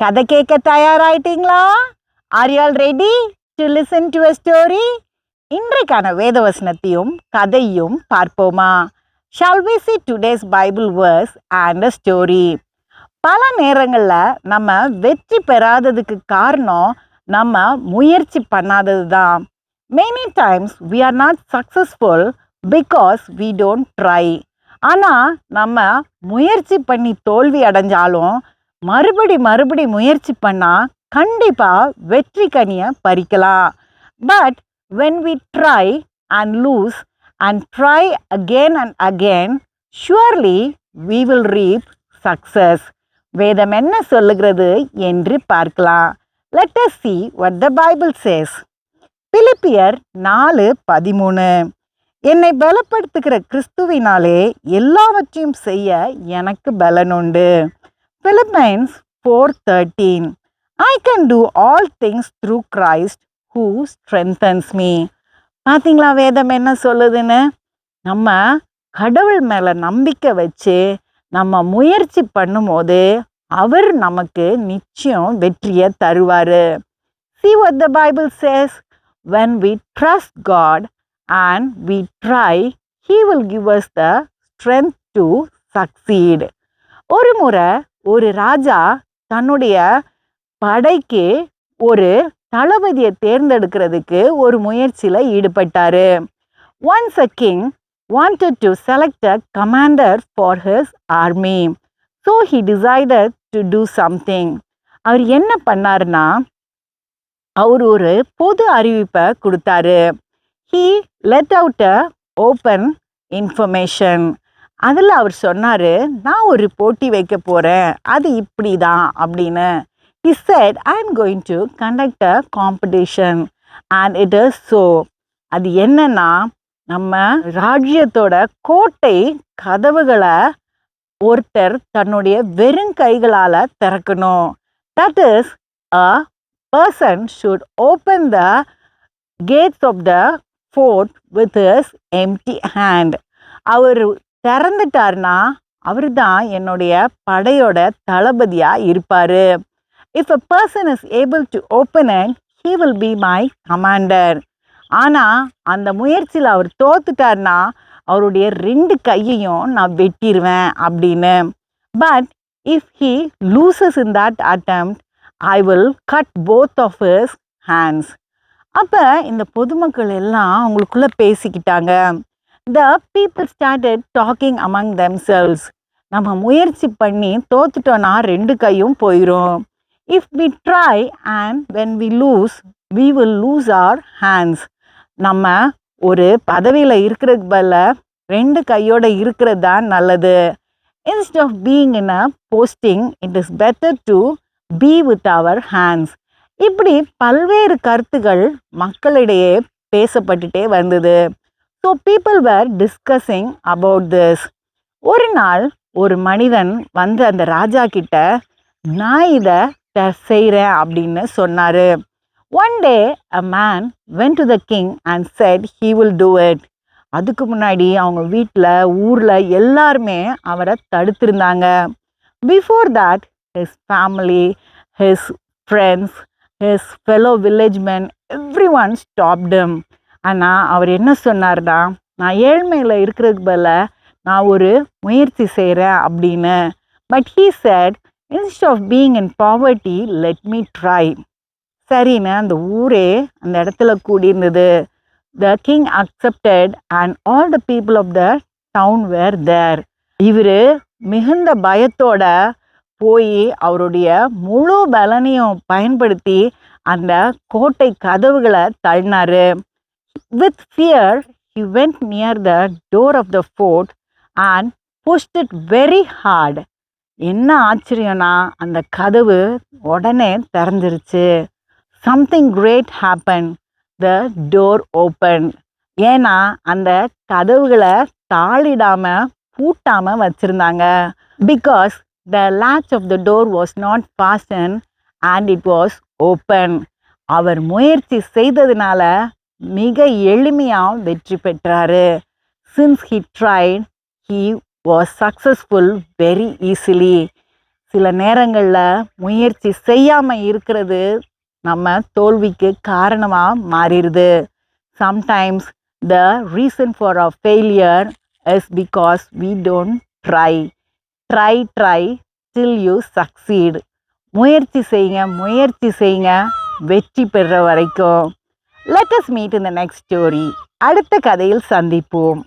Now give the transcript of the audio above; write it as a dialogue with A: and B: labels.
A: கதை கேட்க தயாராயிட்டீங்களா? Are you all ready to listen to a story இன்றைக்கான வேதவசனத்தையும் கதையும் பார்ப்போமா? Shall we see today's Bible verse and a story பல நேரங்களில் நம்ம வெற்றி பெறாததுக்கு காரணம் நம்ம முயற்சி பண்ணாதது தான் many times we are not successful because we don't try ஆனால் நம்ம முயற்சி பண்ணி தோல்வி அடைஞ்சாலும் மறுபடி மறுபடி முயற்சி பண்ணால் கண்டிப்பாக வெற்றி கனியை பறிக்கலாம். But when we try and lose and try again and again surely we will reap success வேதம் என்ன சொல்லுகிறது என்று பார்க்கலாம். Let us see what the Bible says பிலிப்பியர் நாலு பதிமூணு. என்னை பலப்படுத்துகிற கிறிஸ்துவினாலே எல்லாவற்றையும் செய்ய எனக்கு பலன் உண்டு. Four thirteen I can do all things through Christ who strengthens me. பார்த்தீங்களா வேதம் என்ன சொல்லுதுன்னு? நம்ம கடவுள் மேலே நம்பிக்கை வச்சு நம்ம முயற்சி பண்ணும்போது அவர் நமக்கு நிச்சயம் வெற்றியை தருவார். See what the Bible says when we trust God and we try he will give us the strength to succeed ஒரு முறை ஒரு ராஜா தன்னுடைய படைக்கு ஒரு தளபதியை தேர்ந்தெடுக்கிறதுக்கு ஒரு முயற்சியில் ஈடுபட்டாரு. Once a king wanted to select a commander for his army so he decided to do something அவர் என்ன பண்ணார்னா அவர் ஒரு பொது அறிவிப்பை கொடுத்தாரு. He let out a open information அதில் அவர் சொன்னார் நான் ஒரு போட்டி வைக்க போகிறேன் அது இப்படி தான் அப்படின்னு. He said I am going to conduct a competition and it is so அது என்னன்னா நம்ம ராஜ்யத்தோட கோட்டை கதவுகளை ஒருத்தர் தன்னுடைய வெறும் கைகளால் திறக்கணும். That is a person should open the gates of the fort with is empty hand அவர் பிறந்துட்டார்னா அவர் தான் என்னுடைய படையோட தளபதியாக இருப்பார். If a person is able to open and he will be my commander ஆனால் அந்த முயற்சியில் அவர் தோத்துட்டார்னா அவருடைய ரெண்டு கையையும் நான் வெட்டிடுவேன் அப்படின்னு. But if he loses in that attempt I will cut both of his hands அப்போ இந்த பொதுமக்கள் எல்லாம் அவங்களுக்குள்ளே பேசிக்கிட்டாங்க. The people started talking among themselves நம்ம முயற்சி பண்ணி தோத்துட்டோன்னா ரெண்டு கையும் போயிடும் if we try and when we lose we will lose our hands நம்ம ஒரு பதவியில் இருக்கிறதுக்கு பதில் ரெண்டு கையோட இருக்கிறது தான் நல்லது. Instead of being in a posting it is better to be with our hands இப்படி பல்வேறு கருத்துகள் மக்களிடையே பேசப்பட்டுட்டே வந்தது. So people were discussing about this ஒரு நாள் ஒரு மனிதன் வந்து அந்த ராஜா கிட்ட நான் இதை செய்கிறேன் அப்படின்னு சொன்னார். One day a man went to the king and said he will do it அதுக்கு முன்னாடி அவங்க வீட்டில் ஊரில் எல்லாருமே அவரை தடுத்திருந்தாங்க. Before that his family his friends his fellow village men every one stopped him ஆனால் அவர் என்ன சொன்னார்னா நான் ஏழ்மையில் இருக்கிறதுக்கு பதில் நான் ஒரு முயற்சி செய்கிறேன் அப்படின்னு. But he said instead of being in poverty let me try சரின்னு அந்த ஊரே அந்த இடத்துல கூடியிருந்தது. The king accepted and all the people of the town were there இவர் மிகுந்த பயத்தோட போய் அவருடைய முழு பலனையும் பயன்படுத்தி அந்த கோட்டை கதவுகளை தள்ளினாரு. With fear he went near the door of the fort and pushed it very hard என்ன ஆச்சரியம்னா அந்த கதவு உடனே திறந்துருச்சு. Something great happen the door open ஏன்னா அந்த கதவுகளை தாளிடாம பூட்டாம வச்சிருந்தாங்க. Because the latch of the door was not fastened and it was open அவர் முயற்சி செய்ததுனால மிக எளிமையாக வெற்றி பெற்றாரு. Since he tried he was successful very easily சில நேரங்களில் முயற்சி செய்யாமல் இருக்கிறது நம்ம தோல்விக்கு காரணமாக மாறிடுது. Sometimes the reason for a failure is because we don't try try try till you succeed முயற்சி செய்யுங்க முயற்சி செய்யுங்க வெற்றி பெற வரைக்கும். லெட்டஸ் மீட் இந்த நெக்ஸ்ட் ஸ்டோரி அடுத்த கதையில் சந்திப்போம்.